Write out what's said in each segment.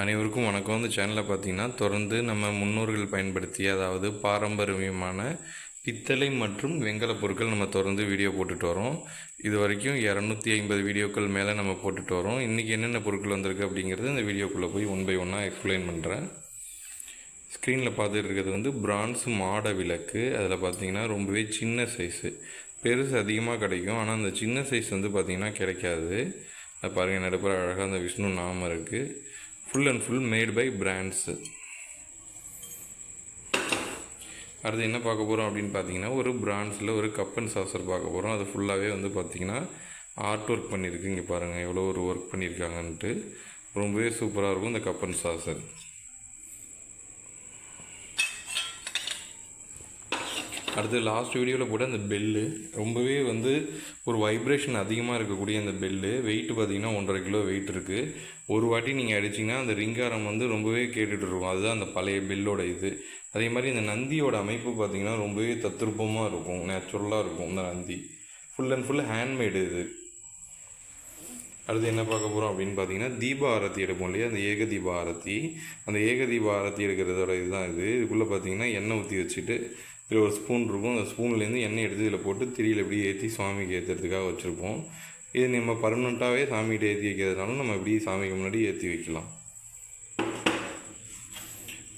அனைவருக்கும் வணக்கம். இந்த சேனலில் பார்த்தீங்கன்னா தொடர்ந்து நம்ம முன்னோர்கள் பயன்படுத்திய அதாவது பாரம்பரியமான பித்தளை மற்றும் வெங்கல பொருட்கள் நம்ம தொடர்ந்து வீடியோ போட்டுட்டு வரோம். இது வரைக்கும் இரநூத்தி ஐம்பது வீடியோக்கள் மேலே நம்ம போட்டுட்டு வரோம். இன்றைக்கி என்னென்ன பொருட்கள் வந்திருக்கு அப்படிங்கிறது இந்த வீடியோக்குள்ளே போய் ஒன் பை ஒன்னாக எக்ஸ்பிளைன் பண்ணுறேன் ஸ்க்ரீனில் பார்த்துட்டு இருக்கிறது வந்து பிரான்ஸ் மாட விளக்கு. அதில் பார்த்தீங்கன்னா ரொம்பவே சின்ன சைஸு பெருசு அதிகமாக கிடைக்கும். ஆனால் அந்த சின்ன சைஸ் வந்து பார்த்திங்கன்னா கிடைக்காது. அதை பாருங்கள் நடுப்புற அழகாக அந்த விஷ்ணு நாமம் இருக்குது full and full made by brands அடுத்து என்ன பார்க்க போகிறோம் அப்படின்னு பார்த்தீங்கன்னா ஒரு பிராண்ட்ஸில் ஒரு கப் அண்ட் சாசர் பார்க்க போகிறோம் அது ஃபுல்லாகவே வந்து பார்த்திங்கன்னா ஆர்ட் ஒர்க் பண்ணியிருக்கு. இங்கே பாருங்கள் எவ்வளோ ஒரு ஒர்க் பண்ணியிருக்காங்கன்ட்டு. ரொம்பவே சூப்பராக இருக்கும் இந்த கப் அண்ட் சாசர் அடுத்து லாஸ்ட் வீடியோவில் கூட அந்த பெல்லு ரொம்பவே வந்து ஒரு வைப்ரேஷன் அதிகமாக இருக்கக்கூடிய அந்த பெல்லு வெயிட் பார்த்தீங்கன்னா ஒன்றரை கிலோ வெயிட் இருக்குது ஒரு வாட்டி நீங்கள் அடிச்சிங்கன்னா அந்த ரிங்காரம் வந்து ரொம்பவே கேட்டுட்ருக்கும் அதுதான் அந்த பழைய பெல்லோட இது. அதே மாதிரி இந்த நந்தியோட அமைப்பு பார்த்தீங்கன்னா ரொம்பவே தத்ரூபமாக இருக்கும். நேச்சுரலாக இருக்கும் இந்த Nandi. Full and full handmade இது. அடுத்து என்ன பார்க்க போகிறோம் அப்படின்னு பார்த்தீங்கன்னா தீப ஆரத்தி எடுப்போம் இல்லையா? அந்த ஏக தீப ஆரத்தி. அந்த ஏக தீப ஆரத்தி எடுக்கிறதோட இதுதான் இது. இதுக்குள்ளே பார்த்தீங்கன்னா எண்ணெய் ஊற்றி வச்சுட்டு இதில் ஒரு ஸ்பூன் இருக்கும். அந்த ஸ்பூன்லேருந்து எண்ணெய் எடுத்து இதில் போட்டு திரியில் இப்படி ஏற்றி சுவாமிக்கு ஏற்றுறதுக்காக வச்சுருப்போம். இது நம்ம பர்மனெண்ட்டாகவே சாமிகிட்ட ஏற்றி வைக்கிறதுனால நம்ம இப்படி சாமிக்கு முன்னாடி ஏற்றி வைக்கலாம்.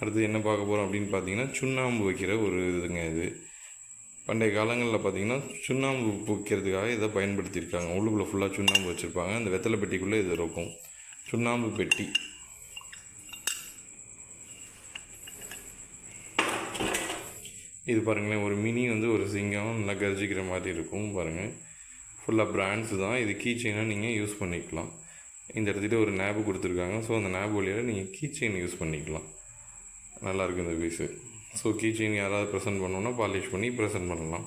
அடுத்து என்ன பார்க்க போகிறோம் அப்படின்னு பார்த்தீங்கன்னா சுண்ணாம்பு வைக்கிற ஒரு இதுங்க இது. பண்டைய காலங்களில் பார்த்தீங்கன்னா சுண்ணாம்பு பூக்கிறதுக்காக இதை பயன்படுத்தியிருக்காங்க. உள்ளுக்குள்ளே ஃபுல்லாக சுண்ணாம்பு வச்சுருப்பாங்க. அந்த வெத்தலை பெட்டிக்குள்ளே இது இருக்கும். சுண்ணாம்பு பெட்டி. இது பாருங்களேன் ஒரு மினி வந்து ஒரு சிங்கம் நல்லா கர்ஜிக்கிற மாதிரி இருக்கும் பாருங்கள் ஃபுல்லாக பிராண்ட்ஸ் தான். இது கீ செயினாக நீங்கள் யூஸ் பண்ணிக்கலாம். இந்த இடத்துல ஒரு நேபு கொடுத்துருக்காங்க. ஸோ அந்த நேபு வழியாக நீங்கள் கீ செயின் யூஸ் பண்ணிக்கலாம். நல்லாயிருக்கு இந்த பீஸு ஸோ கீ செயின் யாராவது ப்ரெசென்ட் பண்ணோன்னா பாலிஷ் பண்ணி ப்ரெசென்ட் பண்ணலாம்.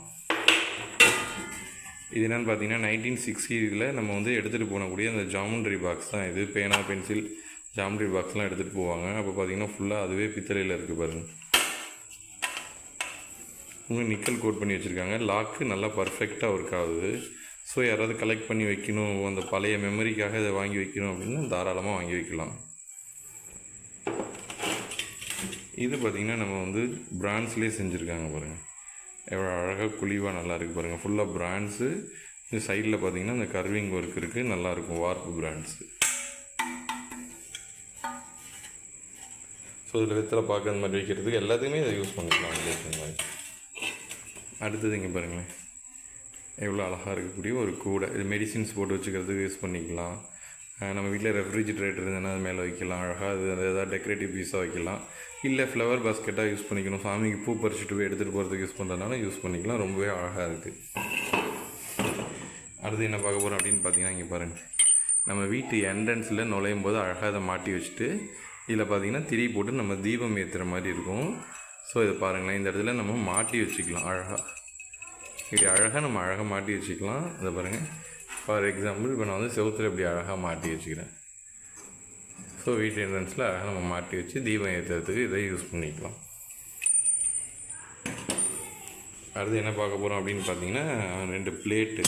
இது என்னென்னு பார்த்தீங்கன்னா நைன்டீன் சிக்ஸ்டியில் நம்ம வந்து எடுத்துகிட்டு போனக்கூடிய அந்த ஜாமண்ட்ரி பாக்ஸ் தான் இது. பேனா பென்சில் ஜாமெண்ட்ரி பாக்ஸ்லாம் எடுத்துகிட்டு போவாங்க. அப்போ பார்த்தீங்கன்னா ஃபுல்லாக அதுவே பித்தளையில் இருக்குது பாருங்கள் இன்னும் நிக்கல் கோட் பண்ணி வச்சுருக்காங்க. லாக்கு நல்லா பர்ஃபெக்டாக ஒர்க் ஆகுது. ஸோ யாராவது கலெக்ட் பண்ணி வைக்கணும் அந்த பழைய மெமரிக்காக இதை வாங்கி வைக்கணும் அப்படின்னு தாராளமாக வாங்கி வைக்கலாம். இது பார்த்திங்கன்னா நம்ம வந்து பிராண்ட்ஸ்லேயே செஞ்சுருக்காங்க பாருங்கள் எவ்வளோ அழகாக குழிவாக நல்லா இருக்குது பாருங்கள் ஃபுல்லாக பிராண்ட்ஸு இந்த சைடில் பார்த்தீங்கன்னா இந்த கர்விங் ஒர்க் இருக்குது நல்லாயிருக்கும் வார்ப்பு பிராண்ட்ஸு ஸோ இதில் வெத்தலை பார்க்க அந்த மாதிரி வைக்கிறதுக்கு எல்லாத்துக்குமே இதை யூஸ் பண்ணிக்கலாம். இந்த மாதிரி அடுத்தது இங்கே பாருங்களேன். எவ்வளோ அழகாக இருக்கக்கூடிய ஒரு கூடை. இது மெடிசின்ஸ் போட்டு வச்சுக்கிறதுக்கு யூஸ் பண்ணிக்கலாம். நம்ம வீட்டில் ரெஃப்ரிஜிரேட்டர் இருந்ததுன்னா அது மேலே வைக்கலாம். அழகாக அது அது எதாவது டெக்கரேட்டிவ் பீஸாக வைக்கலாம். இல்லை ஃப்ளவர் பாஸ்கெட்டாக யூஸ் பண்ணிக்கணும். சாமிக்கு பூ பறிச்சுட்டு போய் எடுத்துகிட்டு போகிறதுக்கு யூஸ் பண்ணுறதுனால யூஸ் பண்ணிக்கலாம். ரொம்பவே அழகாக இருக்குது அடுத்து என்ன பார்க்க போகிறோம் அப்படின்னு பார்த்தீங்கன்னா இங்கே பாருங்கள் நம்ம வீட்டு என்ட்ரன்ஸில் நுழையும் போது அழகாக அதை மாட்டி வச்சுட்டு இதில் பார்த்தீங்கன்னா திரி போட்டு நம்ம தீபம் ஏற்றுற மாதிரி இருக்கும். ஸோ இதை பாருங்களேன். இந்த இடத்துல நம்ம மாட்டி வச்சுக்கலாம். அழகாக இப்படி அழகாக நம்ம அழகாக மாட்டி வச்சுக்கலாம். இதை பாருங்கள் ஃபார் எக்ஸாம்பிள் இப்போ நான் வந்து செவுத்தில் இப்படி அழகாக மாட்டி வச்சுக்கிறேன். ஸோ வீட்டு என்ட்ரன்ஸில் அழகாக நம்ம மாட்டி வச்சு தீபம் ஏற்றுறதுக்கு இதை யூஸ் பண்ணிக்கலாம். அடுத்து என்ன பார்க்க போகிறோம் அப்படின்னு பார்த்தீங்கன்னா ரெண்டு பிளேட்டு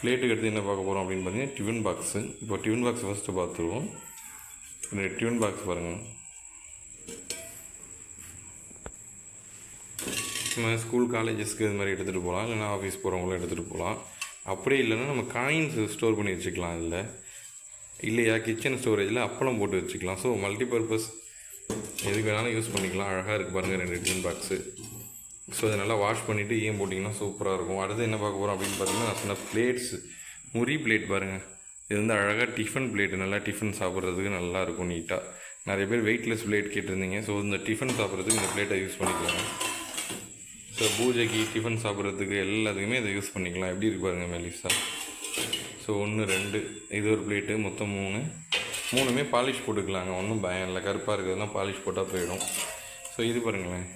பிளேட்டுக்கு அடுத்து என்ன பார்க்க போகிறோம் அப்படின்னு பார்த்தீங்கன்னா டிஃபன் பாக்ஸு இப்போ டிஃபன் பாக்ஸ் ஃபஸ்ட்டு பார்த்துருவோம். ரெண்டு டிஃபன் பாக்ஸ் பாருங்கள் நம்ம ஸ்கூல் காலேஜஸ்க்கு இது மாதிரி எடுத்துகிட்டு போகலாம். இல்லைனா ஆஃபீஸ் போகிறவங்களும் எடுத்துகிட்டு போகலாம். அப்படியே இல்லைன்னா நம்ம காயின்ஸ் ஸ்டோர் பண்ணி வச்சுக்கலாம் அதில் இல்லையா? கிச்சன் ஸ்டோரேஜில் அப்பளம் போட்டு வச்சுக்கலாம். ஸோ மல்டிபர்பஸ் எதுக்கு வேணாலும் யூஸ் பண்ணிக்கலாம். அழகாக இருக்குது பாருங்கள் ரெண்டு டிஃபன் பாக்ஸு ஸோ அதை நல்லா வாஷ் பண்ணிவிட்டு ஈயம் போட்டிங்கன்னா சூப்பராக இருக்கும். அடுத்து என்ன பார்க்க போகிறோம் அப்படின்னு பார்த்தீங்கன்னா நான் சொன்ன முறி பிளேட் பாருங்கள் இது வந்து அழகாக டிஃபன் பிளேட்டு நல்லா டிஃபன் சாப்பிட்றதுக்கு நல்லா இருக்கும் நீட்டாக நிறைய பேர் வெயிட்லெஸ் பிளேட் கேட்டிருந்தீங்க. ஸோ இந்த டிஃபன் சாப்பிட்றதுக்கு இந்த பிளேட்டை யூஸ் பண்ணிக்கலாம். ஸோ பூஜைக்கு டிஃபன் சாப்பிட்றதுக்கு எல்லாத்துக்குமே இதை யூஸ் பண்ணிக்கலாம். எப்படி இருக்கு பாருங்கள் மெலிசா. ஸோ ஒன்று ரெண்டு இது ஒரு பிளேட்டு மொத்தம் மூணு. மூணுமே பாலிஷ் போட்டுக்கலாங்க. ஒன்றும் பயம் இல்லை. கருப்பாக இருக்கிறதுலாம் பாலிஷ் போட்டால் போயிடும். ஸோ இது பாருங்களேன்.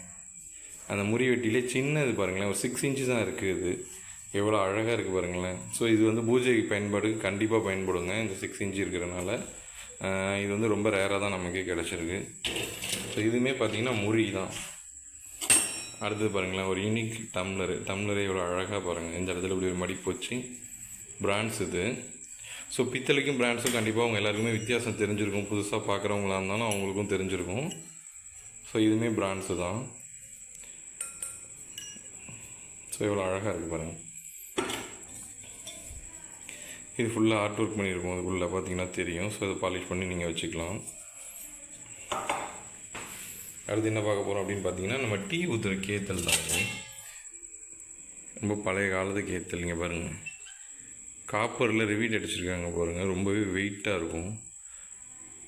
அந்த முறி வெட்டிலே சின்னது பாருங்களேன். ஒரு சிக்ஸ் இன்ச்சு தான் இருக்குது இது. எவ்வளோ அழகாக இருக்குது பாருங்களேன். ஸோ இது வந்து பூஜைக்கு பயன்பாடுக்கு கண்டிப்பாக பயன்படுங்க. இந்த சிக்ஸ் இன்ச்சு இருக்கிறனால. இது வந்து ரொம்ப ரேராக தான் நமக்கே கிடச்சிருக்கு. ஸோ இதுவுமே பார்த்திங்கன்னா முறி தான். அடுத்தது பாருங்களேன் ஒரு யூனிக் டம்ளரு டம்ளரே இவ்வளோ அழகாக பாருங்கள் இந்த இடத்துல இப்படி ஒரு மடிப்போச்சு பிராண்ட்ஸ் இது. ஸோ பித்தளைக்கும் பிராண்ட்ஸும் கண்டிப்பாக அவங்க எல்லாருக்குமே வித்தியாசம் தெரிஞ்சிருக்கும். புதுசாக பார்க்குறவங்களா இருந்தாலும் அவங்களுக்கும் தெரிஞ்சிருக்கும். ஸோ இதுவுமே பிராண்ட்ஸு தான். ஸோ இவ்வளோ அழகாக இருக்குது பாருங்கள் இது ஃபுல்லாக ஆர்ட் ஒர்க் பண்ணியிருக்கோம். அதுக்குள்ளே பார்த்தீங்கன்னா தெரியும். ஸோ அதை பாலிஷ் பண்ணி நீங்கள் வச்சுக்கலாம். அடுத்து என்ன பார்க்க போகிறோம் அப்படின்னு பார்த்தீங்கன்னா நம்ம டீ ஊற்றுற கேத்தல் தான் ரொம்ப பழைய காலத்து கேத்தல் இங்கே பாருங்கள் காப்பரில் ரிவீட் அடிச்சிருக்காங்க பாருங்கள் ரொம்பவே வெயிட்டாக இருக்கும்.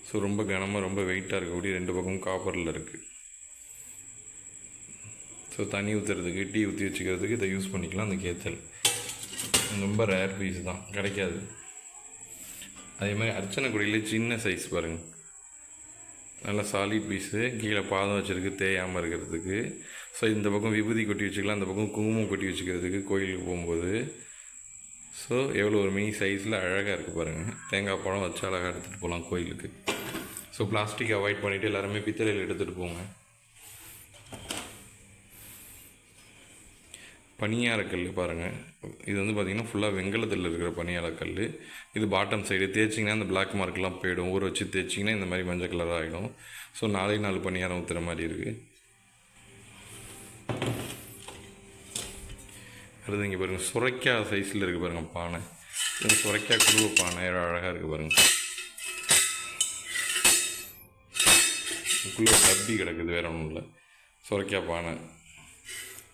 ஸோ ரொம்ப கனமாக ரொம்ப வெயிட்டாக இருக்கக்கூடிய ரெண்டு பக்கமும் காப்பரில் இருக்குது ஸோ தண்ணி ஊற்றுறதுக்கு டீ ஊற்றி வச்சுக்கிறதுக்கு இதை யூஸ் பண்ணிக்கலாம் அந்த கேத்தல். ரொம்ப ரேர் பீஸ் தான் கிடைக்காது. அதே மாதிரி அர்ச்சனை குடியில் சின்ன சைஸ் பாருங்கள் நல்ல சாலிட் பீஸு கீழே பாதம் வச்சுருக்கு தேயாமல் இருக்கிறதுக்கு. ஸோ இந்த பக்கம் விபூதி கொட்டி வச்சுக்கலாம் அந்த பக்கம் குங்குமம் கொட்டி வச்சுக்கிறதுக்கு கோயிலுக்கு போகும்போது. ஸோ எவ்வளோ ஒரு மினி சைஸில் அழகாக இருக்குது பாருங்கள் தேங்காய் பழம் வச்சு அழகாக எடுத்துகிட்டு போகலாம் கோயிலுக்கு. ஸோ பிளாஸ்டிக் அவாய்ட் பண்ணிவிட்டு எல்லாருமே பித்தளையில் எடுத்துகிட்டு போங்க. பனியாரக்கல் பாருங்கள் இது வந்து பார்த்திங்கன்னா ஃபுல்லாக வெங்கலத்தில் இருக்கிற பனியாரக்கல் இது பாட்டம் சைடு தேய்ச்சிங்கன்னா அந்த பிளாக் மார்க்லாம் போயிடும். ஊற வச்சு தேய்ச்சிங்கன்னா இந்த மாதிரி மஞ்சள் கலர் ஆகிடும் ஸோ நாலே நாலு பனியாரம் ஊற்றுற மாதிரி இருக்குது அடுத்து இங்கே பாருங்கள் சுரைக்காய் சைஸில் இருக்குது பாருங்கள் பானை. இந்த சுரைக்காய் குருவ பானை அழகாக இருக்குது பாருங்கள் இதுக்குள்ளே டப்பி கிடக்குது வேற ஒன்றும் இல்லை. சுரைக்காய் பானை.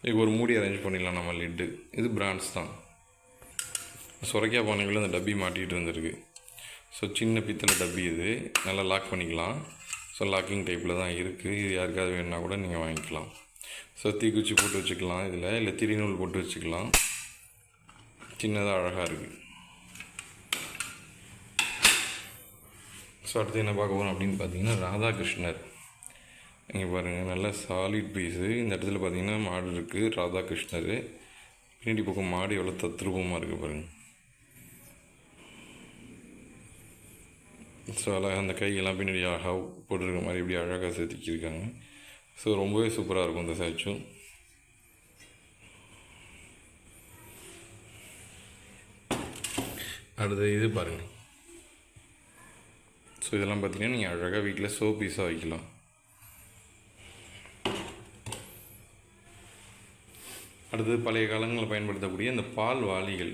இதுக்கு ஒரு மூடி அரேஞ்ச் பண்ணிடலாம் நம்ம லிட்டு இது பிராண்ட்ஸ் தான். சுரைக்காய் பானைக்குள்ள அந்த டப்பி மாட்டிகிட்டு இருந்திருக்கு. ஸோ சின்ன பித்தளை டப்பி இது. நல்லா லாக் பண்ணிக்கலாம். ஸோ லாக்கிங் டைப்பில் தான் இருக்குது இது யாருக்காவது வேணுன்னா கூட நீங்கள் வாங்கிக்கலாம். ஸோ தீக்குச்சி போட்டு வச்சுக்கலாம் இதில். இல்லை திரிநூல் போட்டு வச்சுக்கலாம். சின்னதாக அழகாக இருக்குது ஸோ அடுத்து என்ன பார்க்க போகிறோம் அப்படின்னு பார்த்தீங்கன்னா ராதாகிருஷ்ணர். இங்கே பாருங்கள் நல்ல சாலிட் பீஸு இந்த இடத்துல பார்த்தீங்கன்னா மாடு இருக்குது ராதாகிருஷ்ணர். பின்னாடி பக்கம் மாடு எவ்வளோ தத்ரூபமாக இருக்குது பாருங்கள் ஸோ அழகாக அந்த கையெல்லாம் பின்னாடி அழகாக போட்டிருக்க மாதிரி இப்படி அழகாக செதுக்கியிருக்காங்க. ஸோ ரொம்பவே சூப்பராக இருக்கும் இந்த சாச்சும் அடுத்து இது பாருங்கள் ஸோ இதெல்லாம் பார்த்தீங்கன்னா நீங்கள் அழகாக வீட்டில் சோ பீஸாக வைக்கலாம். அடுத்தது பழைய காலங்களில் பயன்படுத்தக்கூடிய இந்த பால் வாளிகள்.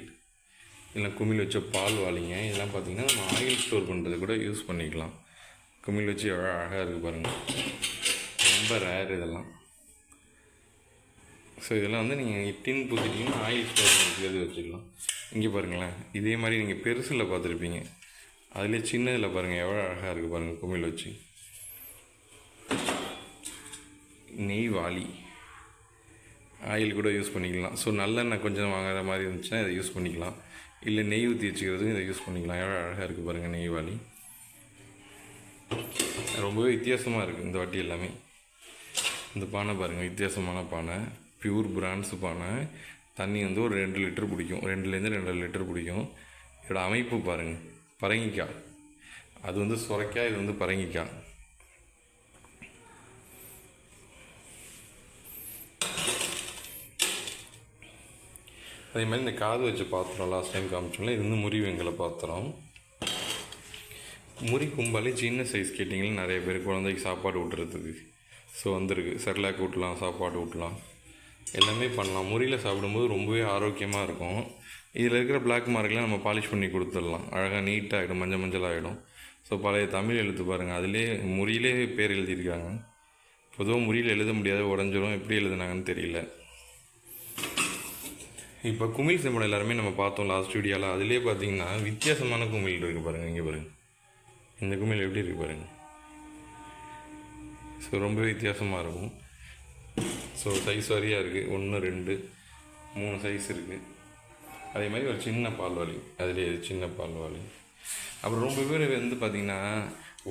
இல்லை குமிழ் வச்ச பால் வாளிங்க. இதெல்லாம் பார்த்தீங்கன்னா நம்ம ஆயில் ஸ்டோர் பண்ணுறது கூட யூஸ் பண்ணிக்கலாம். குமிழ் வச்சு எவ்வளோ அழகாக இருக்குது பாருங்கள் ரொம்ப ரேர் இதெல்லாம். ஸோ இதெல்லாம் வந்து நீங்கள் டின் பூசிட்டிங்கன்னா ஆயில் ஸ்டோர் பண்ணிக்கிறது வச்சுக்கலாம். இங்கே பாருங்களேன். இதே மாதிரி நீங்கள் பெருசில் பார்த்துருப்பீங்க. அதிலே சின்னதில் பாருங்கள் எவ்வளோ அழகாக இருக்குது பாருங்கள் குமிழ் வச்சு. நெய் வாளி. ஆயில் கூட யூஸ் பண்ணிக்கலாம். ஸோ நல்லெண்ணெய் கொஞ்சம் வாங்குற மாதிரி இருந்துச்சுன்னா இதை யூஸ் பண்ணிக்கலாம். இல்லை நெய் ஊற்றி வச்சுக்கிறதுக்கும் இதை யூஸ் பண்ணிக்கலாம். எவ்வளோ அழகாக இருக்குது பாருங்கள் நெய் வாலி ரொம்பவே வித்தியாசமாக இருக்குது இந்த வாட்டி எல்லாமே. இந்த பானை பாருங்கள் வித்தியாசமான பானை. பியூர் பிராண்ட்ஸ் பானை. தண்ணி வந்து ஒரு ரெண்டு லிட்டர் பிடிக்கும். ரெண்டுலேருந்து ரெண்டு லிட்டர் பிடிக்கும். இதோட அமைப்பு பாருங்கள் பரங்கிக்காய். அது வந்து சுரைக்காய் இது வந்து பரங்கிக்காய். அதே மாதிரி இந்த காது வச்சு பாத்திரம் லாஸ்ட் டைம் காமிச்சோம்ல இது வந்து முறி வெங்கல பாத்திரம். முறி கும்பாலே சின்ன சைஸ் கேட்டிங்கன்னா நிறைய பேர் குழந்தைக்கு சாப்பாடு ஊட்டுறதுக்கு. ஸோ வந்திருக்கு. செர்லாக் ஊட்டலாம் சாப்பாடு ஊட்டலாம். எல்லாமே பண்ணலாம். முறியில் சாப்பிடும்போது ரொம்பவே ஆரோக்கியமாக இருக்கும். இதில் இருக்கிற பிளாக் மார்க்லாம் நம்ம பாலிஷ் பண்ணி கொடுத்துடலாம். அழகாக நீட்டாகிடும் மஞ்சள் மஞ்சள் ஆகிடும் ஸோ பழைய தமிழ் எழுத்து பாருங்கள் அதிலே முறியிலே பேர் எழுதியிருக்காங்க. பொதுவாக முறியில் எழுத முடியாத உடஞ்சிரும். எப்படி எழுதுனாங்கன்னு தெரியல. இப்போ குமிழ் சிம்படம் எல்லாருமே நம்ம பார்த்தோம் லாஸ்ட் வீடியோவில் அதிலே பார்த்தீங்கன்னா வித்தியாசமான குமிழ் இருக்குது பாருங்கள் இங்கே பாருங்கள் இந்த குமிழ் எப்படி இருக்குது பாருங்கள் ஸோ ரொம்ப வித்தியாசமாக இருக்கும். ஸோ சைஸ் வரியாக இருக்குது ஒன்று ரெண்டு மூணு சைஸ் இருக்குது அதே மாதிரி ஒரு சின்ன பால்வாளி அதுலேயே சின்ன பால்வாளி அப்புறம் ரொம்ப பேர் வந்து பார்த்திங்கன்னா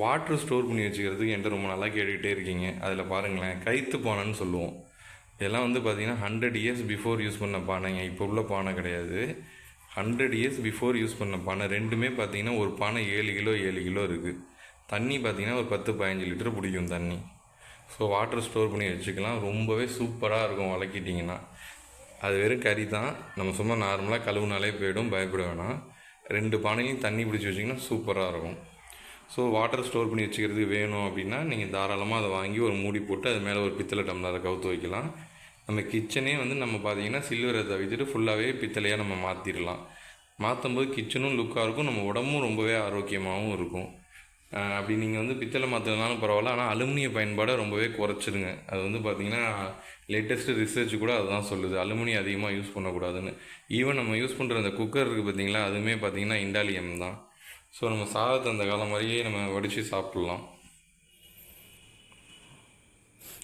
வாட்ரு ஸ்டோர் பண்ணி வச்சுக்கிறதுக்கு என்கிட்ட ரொம்ப நல்லா கேட்டுக்கிட்டே இருக்கீங்க. அதில் பாருங்களேன் கைத்து பானைன்னு சொல்லுவோம். இதெல்லாம் வந்து பார்த்திங்கன்னா ஹண்ட்ரட் இயர்ஸ் பிஃபோர் யூஸ் பண்ண பானைங்க. இப்போ உள்ள பானை கிடையாது. ஹண்ட்ரட் இயர்ஸ் பிஃபோர் யூஸ் பண்ண பானை. ரெண்டுமே பார்த்தீங்கன்னா ஒரு பானை ஏழு கிலோ ஏழு கிலோ இருக்குது தண்ணி பார்த்தீங்கன்னா ஒரு பத்து பதினஞ்சு லிட்டர் பிடிக்கும் தண்ணி. ஸோ வாட்டர் ஸ்டோர் பண்ணி வச்சுக்கலாம். ரொம்பவே சூப்பராக இருக்கும் வளர்க்கிட்டிங்கன்னா அது வெறும் கறி தான். நம்ம சும்மா நார்மலாக கழுவுனாலே போயிடும். பயப்பட வேணாம். ரெண்டு பானையும் தண்ணி பிடிச்சி வச்சிங்கன்னா சூப்பராக இருக்கும். ஸோ வாட்டர் ஸ்டோர் பண்ணி வச்சுக்கிறதுக்கு வேணும் அப்படின்னா நீங்கள் தாராளமாக அதை வாங்கி ஒரு மூடி போட்டு அது மேலே ஒரு பித்தளை டம்ளரை கவுத்து வைக்கலாம். நம்ம கிச்சனே வந்து நம்ம பார்த்தீங்கன்னா சில்வரை தவிர்த்துட்டு ஃபுல்லாகவே பித்தளையாக நம்ம மாற்றிடலாம் மாற்றும் போது கிச்சனும் லுக்காக இருக்கும் நம்ம உடம்பும் ரொம்பவே ஆரோக்கியமாகவும் இருக்கும். அப்படி நீங்கள் வந்து பித்தளை மாற்றினாலும் பரவாயில்ல ஆனால் அலுமினிய பயன்பாடை ரொம்பவே குறைச்சிடுங்க அது வந்து பார்த்திங்கன்னா லேட்டஸ்ட் ரிசர்ச் கூட அதுதான் சொல்லுது. அலுமினியம் அதிகமாக யூஸ் பண்ணக்கூடாதுன்னு. ஈவன் நம்ம யூஸ் பண்ணுற அந்த குக்கர் இருக்குது பார்த்தீங்களா அதுவுமே பார்த்தீங்கன்னா இண்டாலியம் தான். ஸோ நம்ம சாதத்தை அந்த காலம் மாதிரியே நம்ம வடித்து சாப்பிட்லாம்.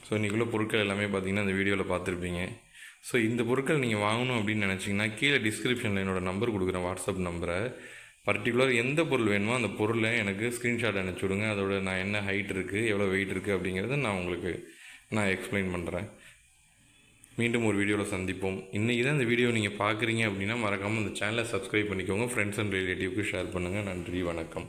ஸோ இன்றைக்குள்ள பொருட்கள் எல்லாமே பார்த்தீங்கன்னா அந்த வீடியோவில் பார்த்துருப்பீங்க ஸோ இந்த பொருட்கள் நீங்கள் வாங்கணும் அப்படின்னு நினச்சிங்கன்னா கீழே டிஸ்கிரிப்ஷனில் என்னோடய நம்பர் கொடுக்குறேன் வாட்ஸ்அப் நம்பரை பர்டிகுலர் எந்த பொருள் வேணுமோ அந்த பொருளை எனக்கு ஸ்க்ரீன்ஷாட் அனுப்பிச்சி விடுங்க. அதோட நான் என்ன ஹைட் இருக்குது எவ்வளோ வெயிட் இருக்குது அப்படிங்கிறத நான் உங்களுக்கு நான் எக்ஸ்பிளைன் பண்ணுறேன் மீண்டும் ஒரு வீடியோவில் சந்திப்போம். இன்றைக்கி தான் இந்த வீடியோ நீங்கள் பார்க்குறீங்க அப்படின்னா மறக்காமல் இந்த சேனலை சப்ஸ்கிரைப் பண்ணிக்கோங்க. ஃப்ரெண்ட்ஸ் அண்ட் ரிலேட்டிவ்க்கு ஷேர் பண்ணுங்கள் நன்றி வணக்கம்.